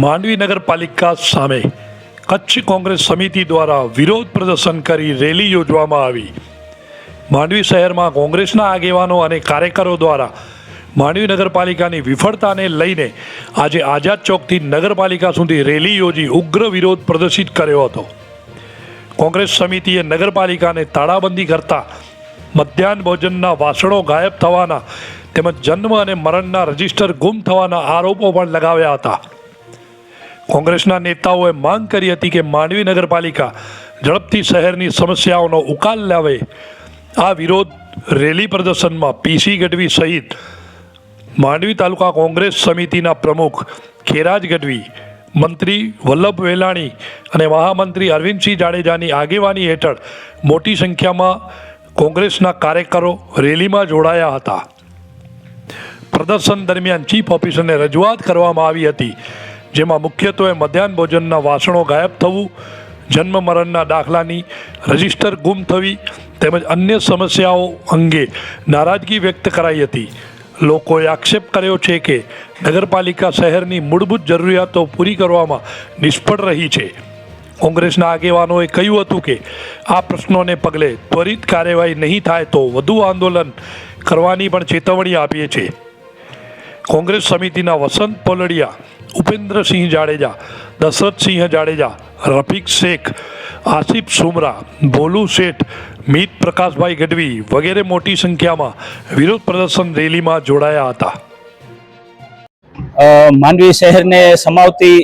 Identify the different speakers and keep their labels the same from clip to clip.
Speaker 1: માંડવી નગરપાલિકા સામે કચ્છ કોંગ્રેસ સમિતિ દ્વારા વિરોધ પ્રદર્શન કરી રેલી યોજવામાં આવી. માંડવી શહેરમાં કોંગ્રેસના આગેવાનો અને કાર્યકરો દ્વારા માંડવી નગરપાલિકાની વિફળતાને લઈને આજે આઝાદ ચોકથી નગરપાલિકા સુધી રેલી યોજી ઉગ્ર વિરોધ પ્રદર્શિત કર્યો હતો. કોંગ્રેસ સમિતિએ નગરપાલિકાને તાળાબંધી કરતા મધ્યાહન ભોજનના વાસણો ગાયબ થવાના તેમજ જન્મ અને મરણના રજિસ્ટર ગુમ થવાના આરોપો પણ લગાવ્યા હતા. કોંગ્રેસના નેતાઓએ માંગ કરી હતી કે માંડવી નગરપાલિકા ઝડપથી શહેરની સમસ્યાઓનો ઉકાલ લાવે. આ વિરોધ રેલી પ્રદર્શનમાં પીસી ગઢવી સહિત માંડવી તાલુકા કોંગ્રેસ સમિતિના પ્રમુખ ખેરાજ ગઢવી, મંત્રી વલ્લભ વેલાણી અને મહામંત્રી અરવિંદસિંહ જાડેજાની આગેવાની હેઠળ મોટી સંખ્યામાં કોંગ્રેસના કાર્યકરો રેલીમાં જોડાયા હતા. પ્રદર્શન દરમિયાન ચીફ ઓફિસરને રજૂઆત કરવામાં આવી હતી. જેમાં મુખ્યત્વે મધ્યાહન ભોજનના વાસણો ગાયબ થવું, જન્મ મરણના દાખલાની રજિસ્ટર ગુમ થવી તેમજ અન્ય સમસ્યાઓ અંગે નારાજગી વ્યક્ત કરાઈ હતી. લોકોએ આક્ષેપ કર્યો છે કે નગરપાલિકા શહેરની મૂળભૂત જરૂરિયાતો પૂરી કરવામાં નિષ્ફળ રહી છે. કોંગ્રેસના આગેવાનોએ કહ્યું હતું કે આ પ્રશ્નોને પગલે ત્વરિત કાર્યવાહી નહીં થાય તો વધુ આંદોલન કરવાની પણ ચેતવણી આપીએ છીએ. કોંગ્રેસ સમિતિના વસંત પોલડિયા ઉપેન્દ્રસિંહ જાડેજા, દશરથસિંહ જાડેજા, રફીક શેખ, આસિફ સુમરા, ભોલુ શેઠ, મીત પ્રકાશભાઈ ગઢવી વગેરે મોટી સંખ્યામાં વિરોધ પ્રદર્શન રેલીમાં જોડાયા હતા.
Speaker 2: માંડવી શહેરને સમાવતી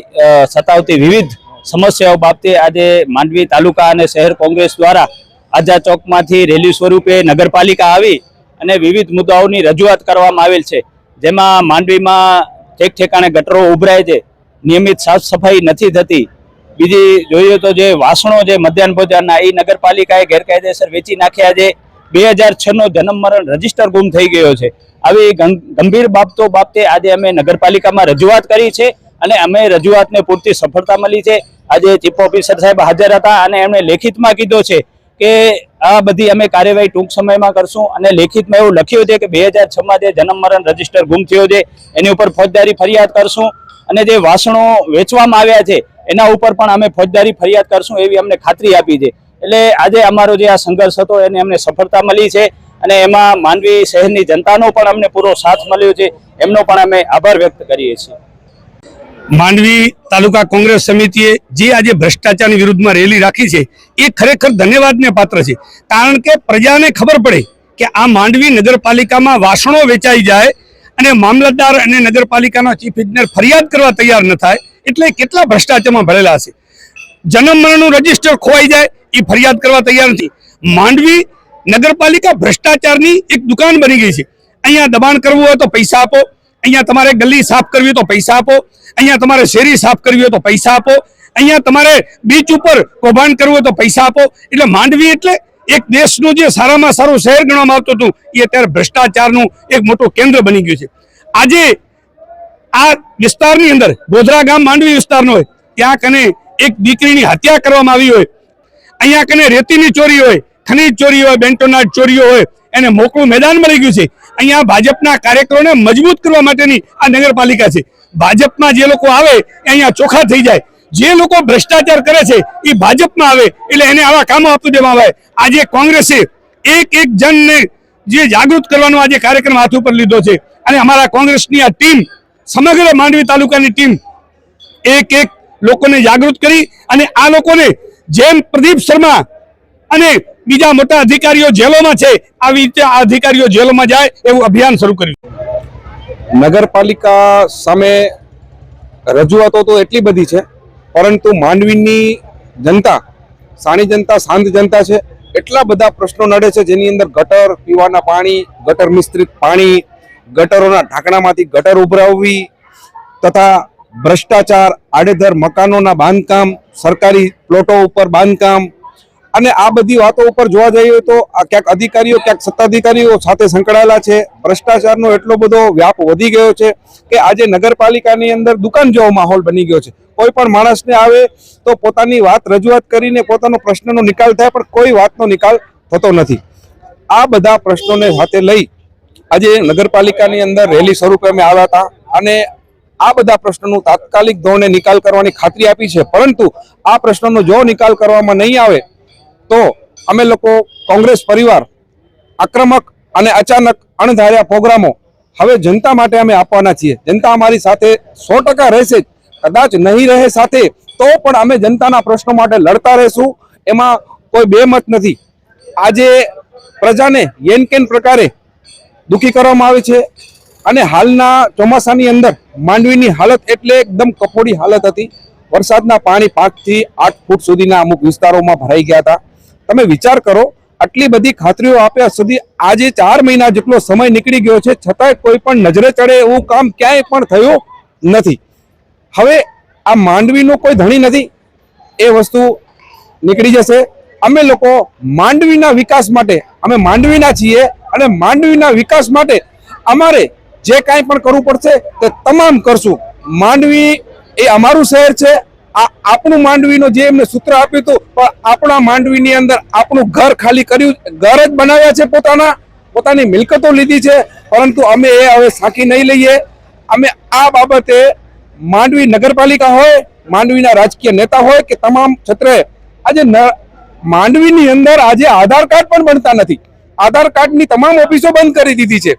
Speaker 2: સતાવતી વિવિધ સમસ્યાઓ બાબતે આજે માંડવી તાલુકા અને શહેર કોંગ્રેસ દ્વારા આજા ચોકમાંથી રેલી સ્વરૂપે નગરપાલિકા આવી અને વિવિધ મુદ્દાઓની રજૂઆત કરવામાં આવેલ છે. જેમાં માંડવીમાં ઠેક ઠેકાણે ગટરો ઉભરાય છે. નિયમિત સાફ સફાઈ નથી થતી. બીજી જોઈએ તો જે વાસણો જે મધ્યાહન ભોજનના એ નગરપાલિકાએ ગેરકાયદેસર વેચી નાખ્યા છે. બે હજાર છનો જન્મ મરણ રજિસ્ટર ગુમ થઈ ગયો છે. આવી ગંભીર બાબતો બાબતે આજે અમે નગરપાલિકામાં રજૂઆત કરી છે અને અમે રજૂઆતને પૂરતી સફળતા મળી છે. આજે ચીફ ઓફિસર સાહેબ હાજર હતા અને એમણે લેખિતમાં કીધો છે કે આ બધી અમે કાર્યવાહી ટૂંક સમયમાં કરશું અને લેખિતમાં એવું લખ્યું છે કે બે હજાર છમાં જે જન્મ મરણ રજિસ્ટર ગુમ થયો છે, એની ઉપર ફોજદારી ફરિયાદ કરશું અને જે વાસણો વેચવામાં આવ્યા છે, એના ઉપર પણ અમે ફોજદારી ફરિયાદ કરશું એવી અમને ખાતરી આપી છે. એટલે આજે અમારો જે આ સંઘર્ષ હતો, એને અમને સફળતા મળી છે અને એમાં માનવી શહેરની જનતાનો પણ અમને પૂરો સાથ મળ્યો છે. એમનો પણ અમે આભાર વ્યક્ત કરીએ છીએ.
Speaker 3: માંડવી તાલુકા કોંગ્રેસ સમિતિએ જે આજે ભ્રષ્ટાચારની વિરુદ્ધમાં રેલી રાખી છે, એ ખરેખર ધન્યવાદને પાત્ર છે. કારણ કે પ્રજાને ખબર પડે કે આ માંડવી નગરપાલિકામાં વાસણો વેચાઈ જાય અને મામલતદાર અને નગરપાલિકાના ચીફ ઇજનેર ફરિયાદ કરવા તૈયાર ન થાય, એટલે કેટલા ભ્રષ્ટાચારમાં ભરેલા છે જન્મ મરણનું રજિસ્ટર ખોવાઈ જાય, એ ફરિયાદ કરવા તૈયાર નથી. માંડવી નગરપાલિકા ભ્રષ્ટાચારની એક દુકાન બની ગઈ છે. અહીંયા દબાણ કરવું હોય તો પૈસા આપો અહીંયા તમારે ગલી સાફ કરવી તો પૈસા આપો. અહીંયા તમારે શેરી સાફ કરવી હોય તો પૈસા આપો. અહીંયા તમારે બીચ ઉપર કૌભાંડ કરવું હોય તો પૈસા આપો. એટલે માંડવી એટલે એક દેશનું જે સારામાં સારું શહેર ગણવામાં આવતું હતું, એ અત્યારે ભ્રષ્ટાચારનું એક મોટું કેન્દ્ર બની ગયું છે. આજે આ વિસ્તારની અંદર, ગોધરા ગામ માંડવી વિસ્તારનો હોય, ત્યાં કને એક દીકરીની હત્યા કરવામાં આવી હોય. અહીંયા કને રેતીની ચોરી હોય, ખનીજ ચોરી હોય, બેન્ટોનાટ ચોરીઓ હોય એને મોકળું મેદાન મળી ગયું છે. અહીંયા ભાજપના કાર્યકરોને મજબૂત કરવા માટેની આ નગરપાલિકા છે. ભાજપમાં જે લોકો આવે, એ અહીંયા ચોખા થઈ જાય. જે લોકો ભ્રષ્ટાચાર કરે છે, એ ભાજપમાં આવે, એટલે એને આવા કામો આપી દેવામાં આવે. આજે કોંગ્રેસે એક એક જણને જે જાગૃત કરવાનો આજે કાર્યક્રમ હાથ ઉપર લીધો છે. અને અમારા કોંગ્રેસની આ ટીમ, સમગ્ર માંડવી તાલુકાની ટીમ, એક એક લોકોને જાગૃત કરી અને આ લોકોને જેમ પ્રદીપ શર્મા અને બીજા મોટા અધિકારીઓ જેલોમાં છે, આવી રીતે આ અધિકારીઓ જેલોમાં જાય એવું અભિયાન શરૂ કર્યું.
Speaker 4: નગરપાલિકા સામે રજૂઆતો તો એટલી બધી છે, પરંતુ માંડવીની જનતા, સાણી જનતા શાંત જનતા છે, એટલા બધા પ્રશ્નો નડે છે, જેની અંદર ગટર પીવાના પાણી, ગટર મિશ્રિત પાણી, ગટરોના ઢાંકણામાંથી ગટર ઉભરાવવી તથા ભ્રષ્ટાચાર આડેધર મકાનોના બાંધકામ, સરકારી પ્લોટો ઉપર બાંધકામ અને આ બધી વાતો ઉપર જોવા જઈએ તો ક્યાંક અધિકારીઓ, ક્યાંક સત્તાધિકારીઓ સાથે સંકળાયેલા છે. ભ્રષ્ટાચારનો એટલો બધો વ્યાપ વધી ગયો છે કે આજે નગરપાલિકાની અંદર દુકાન જેવો માહોલ બની ગયો છે. કોઈ પણ માણસને આવે તો પોતાની વાત રજૂઆત કરીને પોતાનો પ્રશ્નનો નિકાલ થાય, પણ કોઈ વાતનો નિકાલ થતો નથી. આ બધા પ્રશ્નોને સાથે લઈ આજે નગરપાલિકાની અંદર રેલી સ્વરૂપે અમે આવ્યા હતા અને આ બધા પ્રશ્નોનું તાત્કાલિક ધોરણે નિકાલ કરવાની ખાતરી આપી છે. પરંતુ આ પ્રશ્નનો જો નિકાલ કરવામાં નહીં આવે તો અમે લોકો કોંગ્રેસ પરિવાર આક્રમક અને અચાનક અણધાર્યા પ્રોગ્રામો હવે જનતા માટે અમે આપવાના છીએ. જનતા અમારી સાથે સો રહેશે કદાચ નહીં રહે સાથે, તો પણ અમે જનતાના પ્રશ્નો માટે લડતા રહેશું. એમાં કોઈ બે મત નથી. આજે પ્રજાને યેન કેન પ્રકારે દુઃખી કરવામાં આવે છે અને હાલના ચોમાસાની અંદર માંડવીની હાલત એટલે એકદમ કફોડી હાલત હતી. વરસાદના પાણી પાંચથી આઠ ફૂટ સુધીના અમુક વિસ્તારોમાં ભરાઈ ગયા હતા. તમે વિચાર કરો, આટલી બધી ખાતરીઓ આપ્યા સુધી આજે ચાર મહિના જેટલો સમય નીકળી ગયો છે, છતાંય કોઈ પણ નજરે ચડે એવું કામ ક્યાંય પણ થયું નથી. હવે આ માંડવીનો કોઈ ધણી નથી, એ વસ્તુ નીકળી જશે. અમે લોકો માંડવીના વિકાસ માટે, અમે માંડવીના છીએ અને માંડવીના વિકાસ માટે અમારે જે કાંઈ પણ કરવું પડશે તે તમામ કરશું. માંડવી એ અમારું શહેર છે આપણું માંડવીનો જે એમને સૂત્ર આપ્યું હતું, પણ આપણા માંડવીની અંદર આપણું ઘર ખાલી કર્યું, ઘર જ બનાવ્યા છે પોતાના, પોતાની મિલકતો લીધી છે, પરંતુ અમે એ હવે સાંકી નહીં લઈએ. અમે આ બાબતે માંડવી નગરપાલિકા હોય, માંડવીના રાજકીય નેતા હોય કે તમામ ક્ષેત્રે, આજે માંડવીની અંદર આજે આધાર કાર્ડ પણ બનતા નથી. આધાર કાર્ડની તમામ ઓફિસો બંધ કરી દીધી છે.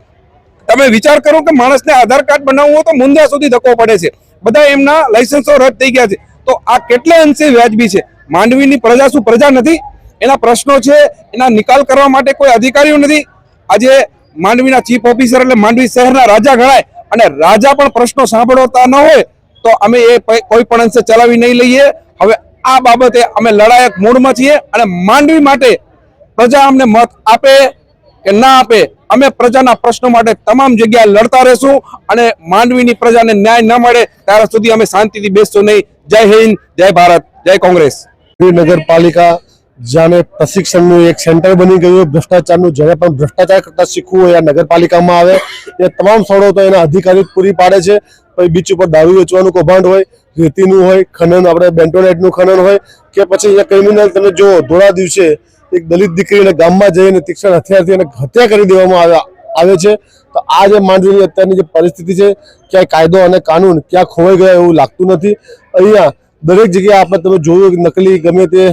Speaker 4: તમે વિચાર કરો કે માણસને આધાર કાર્ડ બનાવવું હોય તો મુંદા સુધી ધક્કો પડે છે. બધા એમના લાયસન્સો રદ થઈ ગયા છે. તો આ કેટલે અંશે વ્યાજબી છે? માંડવીની પ્રજા શું પ્રજા નથી? એના પ્રશ્નો છે, એના નિકાલ કરવા માટે કોઈ અધિકારીઓ નથી. આજે માંડવીના ચીફ ઓફિસર એટલે માંડવી શહેરના રાજા ગણાય અને રાજા પણ પ્રશ્નો સાંભળતા ન હોય તો અમે એ કોઈ પણ અંશે ચલાવી નહીં લઈએ. હવે આ બાબતે અમે લડાયક મૂડમાં છીએ અને માંડવી માટે પ્રજા અમને મત આપે કે ના આપે, અમે પ્રજાના પ્રશ્નો માટે તમામ જગ્યાએ લડતા રહેશું અને માંડવીની પ્રજાને ન્યાય ન મળે ત્યાં સુધી અમે શાંતિથી બેસશું નહીં. જય હિન્દ, જય ભારત, જય કોંગ્રેસ.
Speaker 5: નગરપાલિકા જાણે પ્રશિક્ષણનું એક સેન્ટર બની ગયું ભ્રષ્ટાચારનું જેને પણ ભ્રષ્ટાચાર કરતા શીખવું હોય નગરપાલિકામાં આવે, એ તમામ સ્થળો તો એના અધિકારી પૂરી પાડે છે. પછી બીચ ઉપર દારૂ વેચવાનું કૌભાંડ હોય, રેતીનું હોય, ખનન, આપણે બેન્ટોનેટનું ખનન હોય, કે પછી અહીંયા ક્રિમિનલ તમે જુઓ ધોળા દિવસે એક દલિત દીકરીને ગામમાં જઈને તીક્ષ્ણ હથિયારથી એને હત્યા કરી દેવામાં આવે આવે છે, તો આ જે માંડવીની અત્યારની જે પરિસ્થિતિ છે, ક્યાંય કાયદો અને કાનૂન ક્યાં ખોવાઈ ગયા એવું લાગતું નથી. અહીંયા દરેક જગ્યાએ આપણે તમે જોયું કે નકલી ગમે તે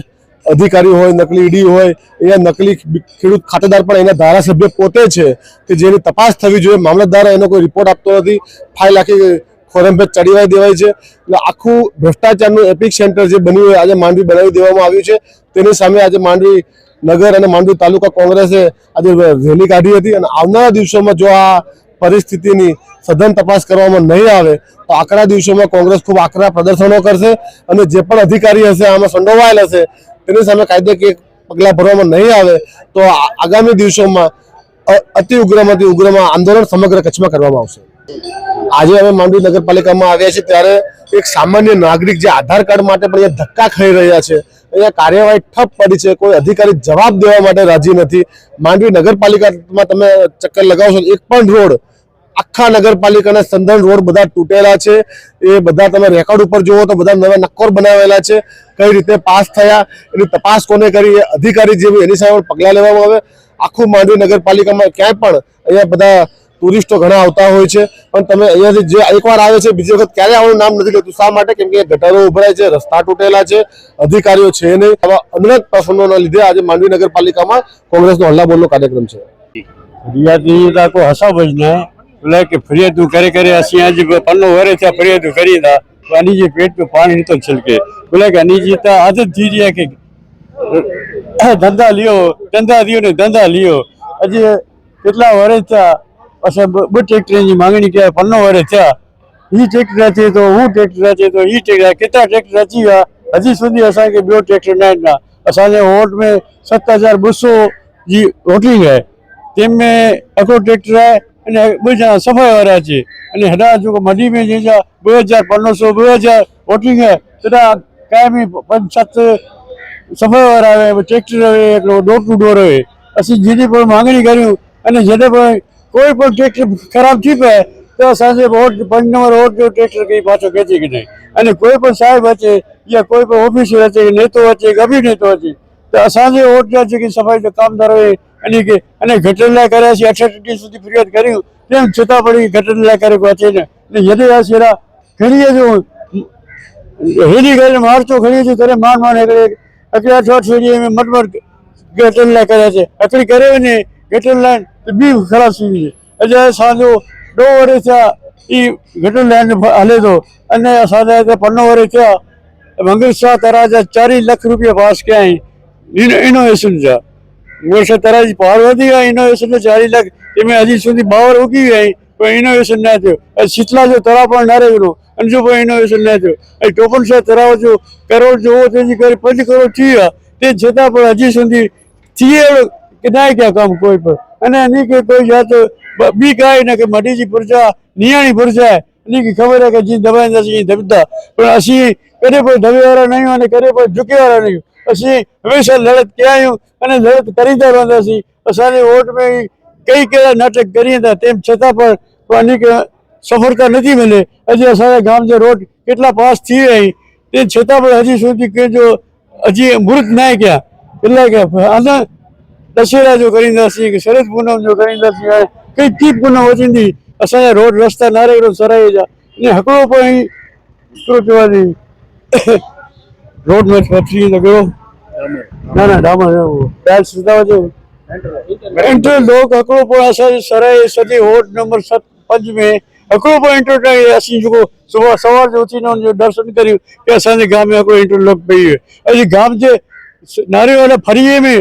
Speaker 5: અધિકારી હોય, નકલી ઈડી હોય, અહીંયા નકલી ખેડૂત ખાતેદાર પણ એના ધારાસભ્ય પોતે છે કે જેની તપાસ થવી જોઈએ. મામલતદાર એનો કોઈ રિપોર્ટ આપતો નથી. ફાઇલ આખી પર ચડીવાઈ દેવાય છે. એટલે આખું ભ્રષ્ટાચારનું એપિક સેન્ટર જે બન્યું હોય, આજે માંડવી બનાવી દેવામાં આવ્યું છે. તેની સામે આજે માંડવી નગર અને માંડવી તાલુકા કોંગ્રેસે આજે રેલી કાઢી હતી અને આવનારા દિવસોમાં જો આ પરિસ્થિતિની સઘન તપાસ કરવામાં નહીં આવે, તો આકરા દિવસોમાં કોંગ્રેસ ખૂબ આકરા પ્રદર્શનો કરશે અને જે પણ અધિકારી હશે, આમાં સંડોવાયેલ હશે, તેની સામે કાયદેકીય પગલાં ભરવામાં નહીં આવે, તો આગામી દિવસોમાં અતિ ઉગ્રમાંથી ઉગ્રમાં આંદોલન સમગ્ર કચ્છમાં કરવામાં આવશે. આજે અમે માંડવી નગરપાલિકામાં આવ્યા છીએ, ત્યારે એક સામાન્ય નાગરિક જે આધાર કાર્ડ માટે પણ એ ધક્કા ખાઈ રહ્યા છે અહીંયા કાર્યવાહી ઠપ પડી છે. કોઈ અધિકારી જવાબ દેવા માટે રાજી નથી. માંડવી નગરપાલિકામાં તમે ચક્કર લગાવશો એક પણ રોડ, આખા નગરપાલિકાના સંદન રોડ બધા તૂટેલા છે. એ બધા તમે રેકોર્ડ ઉપર જુઓ તો બધા નવા નક્કોર બનાવેલા છે. કઈ રીતે પાસ થયા, એની તપાસ કોને કરી અધિકારી જેવી એની સામે પગલાં લેવામાં આવે. આખું માંડવી નગરપાલિકામાં ક્યાંય પણ અહીંયા બધા ટુરિસ્ટો ઘણા આવતા હોય છે. પણ તમે અહીંયાથી જે એકવાર આવે છે, બીજી વખત ક્યારે આવું નામ નથી લેતું. શા માટે? કેમ કે ગટરો ઉભરાય છે, રસ્તા તૂટેલા છે, અધિકારીઓ છે નહીં. આવા અનેક પ્રશ્નોના લીધે આજે માંડવી નગરપાલિકામાં કોંગ્રેસનો હલ્લાબોલનો કાર્યક્રમ છે.
Speaker 6: રિયાતની તાકો હસાબજ ને. એટલે કે ફરિયાદ કરે કરે ਅਸੀਂ આજ વરે છે ફરિયાદ કરી દા. આની જે પાણી તો છલકે. બોલે કે આની જે તા આદત રહ્યા કે ધંધા લ્યો, ધંધા દિયો ને ધંધા લ્યો. હજી કેટલા વર્ષ થયા? પછી બે ટ્રેક્ટરની માંગણી કે પન્નો વડે થયા એ ટ્રેક્ટર રાખીએ તો હું ટ્રેક્ટર રાખીએ તો એ ટ્રેક્ટર કેટલા ટ્રેક્ટર રાખી ગયા હજી સુધી અસાંखे ॿियो ट्रैक्टर न ॾिना असांजे वोट में सत हज़ार ॿ सौ जी वोटिंग आहे तंहिंमें हिकिड़ो ट्रैक्टर आहे अने ॿ ॼणा सफ़ाई वारा अचे अने हेॾा जेको मडी में जंहिंजा ॿ हज़ार पंद्रहं सौ ॿ हज़ार वोटिंग आहे तॾहिं काए बि पंज सत सफ़ाई वारा हुआ ट्रैक्टर हुए हिकिड़ो डोर टू डोर हुए असीं जॾहिं पोइ मांगणी करियूं अने जॾहिं पोइ કોઈ પણ ટ્રેક્ટર ખરાબ થઈ પડે તો સાંજે રોડ પાંચ નંબર રોડ જો ટ્રેક્ટર કઈ પાછો ખેંચી કે નહીં. અને કોઈ પણ સાહેબ અચે યા કોઈ પણ ઓફિસર અચે કે નેતો અચે કે અભિનેતો અચે તો અસાંજે રોડ છે કે સફાઈનો કામદાર હોય અને કે અને ઘટનલા કર્યા છે અઠસઠ સુધી ફરિયાદ કર્યું તેમ છતાં પણ ઘટનલા ઘટના કરે અચે ને. યદि આ શેરા ઘડીએ જો હેલી કરીને મારતો ઘડીએ જો કરે માર માર એકડે અકડા છોટ છોડી એમ મટમટ ઘટનલા કર્યા કરે છે. અકડી કરે ને ગટર લાઈન બી ખરાબ થઈ છે. એટલે સાંજો દો વર્ષ થયા એ ગટર લાઈન હાલે તો અને સાંજે પન્નો વર્ષ થયા મંગલ શાહ તરાજા ચારી લાખ રૂપિયા પાસ ક્યાંય ઇનોવેશન છે. વર્ષ તરાજી પાર વધી ગયા ઇનોવેશન ચારી લાખ, એમાં હજી સુધી બાવર ઉગી ગઈ પણ ઇનોવેશન ના થયું. શીતલા જો તળાવ પણ ના રહ્યું અને જો પણ ઇનોવેશન ના થયું. એ ટોપન શાહ તળાવ જો કરોડ જોવો તેજી કરી, પંચ કરોડ થયા, તે છતાં પણ હજી સુધી થયે કે ના ક્યાં કામ કોઈ પણ. અને એની કે કોઈ જાત બી કાય ને કે મઢીજી પુરજા નિયાણી પુરજા એની કે ખબર હે કે જી દબાઈ જશે દબતા. ધબતા પણ અસી કદે કોઈ ધબેવાળા નહીં અને કદે કોઈ ઝૂકેવાળા નહીં અસી હંમેશા લડત ક્યાંયું અને લડત કરી રહેતા છીએ અસાની વોટ મેં કઈ કેવા નાટક કરી હતા તેમ છતાં પણ એની કે સફળતા નથી મળે. હજી અસારા ગામ જે રોડ કેટલા પાસ થઈ રહી તે છતાં પણ હજી સુધી કે જો હજી મૃત ના ક્યાં એટલે કે આના दशहरा जो करींदासीं सी शरद पूनम जो करींदासीं कई की पूनम होचींदी असांजा रोड रस्ता नारे रोड सराए जा ने हकड़ो पई हिकिड़ो चवादी रोड में पथरी लॻियो ना न डामा पैर सिधा हुजे एंटर लोग हकड़ो पो असांजे सराए सॼे वोट नंबर सत पंज में हिकिड़ो पो एंटर कयो असीं जेको सुबुह सवार जो उथी न दर्शन करियूं की असांजे गांव में हिकिड़ो इंटरलॉक पई हुयो अॼु गांव जे नारे वारा फरीअ में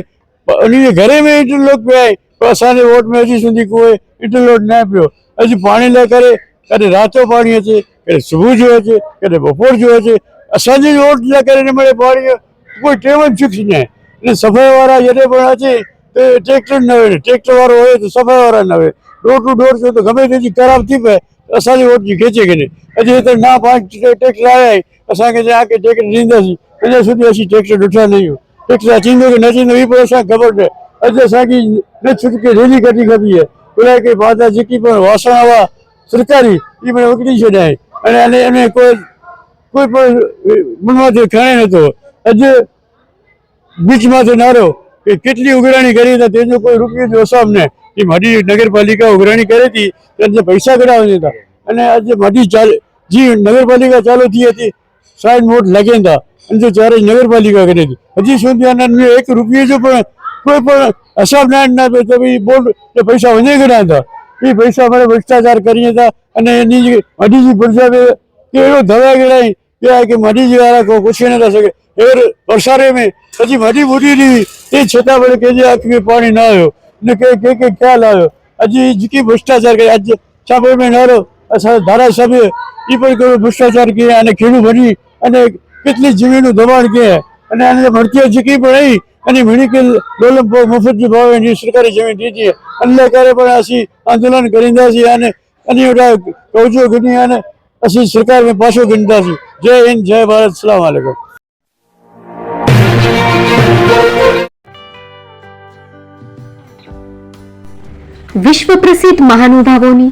Speaker 6: અને ઘરે મેં ઇન્ટરલોક પ્યાય પસાને વોટ મેં હજી સુધી કોઈ ઇન્ટરલોક ના પ્યો હજી પાણી લે કરે કદી રાતો પાણી હશે કદી સુબહ જોવે છે કદી બપોર જોવે છે. સાંજે વોટ લે કરીને મળે પાણી, કોઈ ટેમ જ ફિક્સ નહીં. અને સફાઈવાળા જ્યારે પણ હશે તો ટ્રેક્ટર ન હોય, ટ્રેક્ટરવાળો હોય તો સફાઈવાળા ન હોય. ડોર ટુ ડોર છે તો ગમે તેથી ખરાબ થઈ પડે અસાંજી વોટ ખેંચે કે નહીં. હજી તો ના પાંચ ટ્રેક્ટર આવ્યા અસાંગે આ કે ટ્રેક્ટર નીંદાશી ત્યાં સુધી હજી ટ્રેક્ટર ઉઠ્યા નહીં आहियूं ट्रेक्टर अचींदो की न अचींदो ई पण असांखे ख़बर न आहे अॼु असांखे न छुटके रेली कढी खपी आहे अलाए કે બાધા જેકી પણ વાસણ આવા સરકારી એ પણ ઉકળી છેડ્યા आहे અને અને એને કોઈ કોઈ પણ મનમાંથી ખણે નતો અજે બીચમાંથી નારો કે કેટલી ઉઘરાણી કરી હતા તેનો કોઈ રૂપિયો જ હિસાબ ને એ મારી નગરપાલિકા ઉઘરાણી કરી હતી તેને પૈસા કઢાવી હતા અને આજે મારી ચાલ જે નગરપાલિકા ચાલુ થઈ હતી સાઈડ મોટ હતા અને જો જ્યારે નગરપાલિકા કરી હતી હજી સુધી આના એક રૂપિયો જો પણ કોઈ પણ હિસાબ ના ના તો એ બોર્ડ એ પૈસા વધે ગયા હતા. એ પૈસા અમારે ભ્રષ્ટાચાર કરીએ હતા. અને એની જે મઢીજી પ્રજા કે એવો ધવા ગયા કે આ કે મઢીજી વાળા કોઈ પૂછી નતા શકે. એ વરસાદે મેં પછી મઢી બુડી રહી એ છતાં પણ કે જે આખી પાણી ના આવ્યો. ને કે કે કે ખ્યાલ આવ્યો હજી જીકી ભ્રષ્ટાચાર કર્યા. આજે ચાપડ મેં નારો ધારાસભ્ય એ પણ કોઈ ભ્રષ્ટાચાર કર્યા અને ખેડૂત બની. અને કેટલી જીવીનું દબાણ કે અને આને ભરતીઓ ચૂકી પણ રહી અને મેડિકલ ડેવલપ મફતની ભાવે એની સરકારી જમીન દીધી એટલે ક્યારે પણ આસી આંદોલન કરીંદા છે અને અને કવજો ગણી અને અસી સરકારને પાછો ગણીતા છે. જય હિન્દ, જય ભારત, સલામ આલેકુમ.
Speaker 7: વિશ્વ પ્રસિદ્ધ મહાનુભાવોની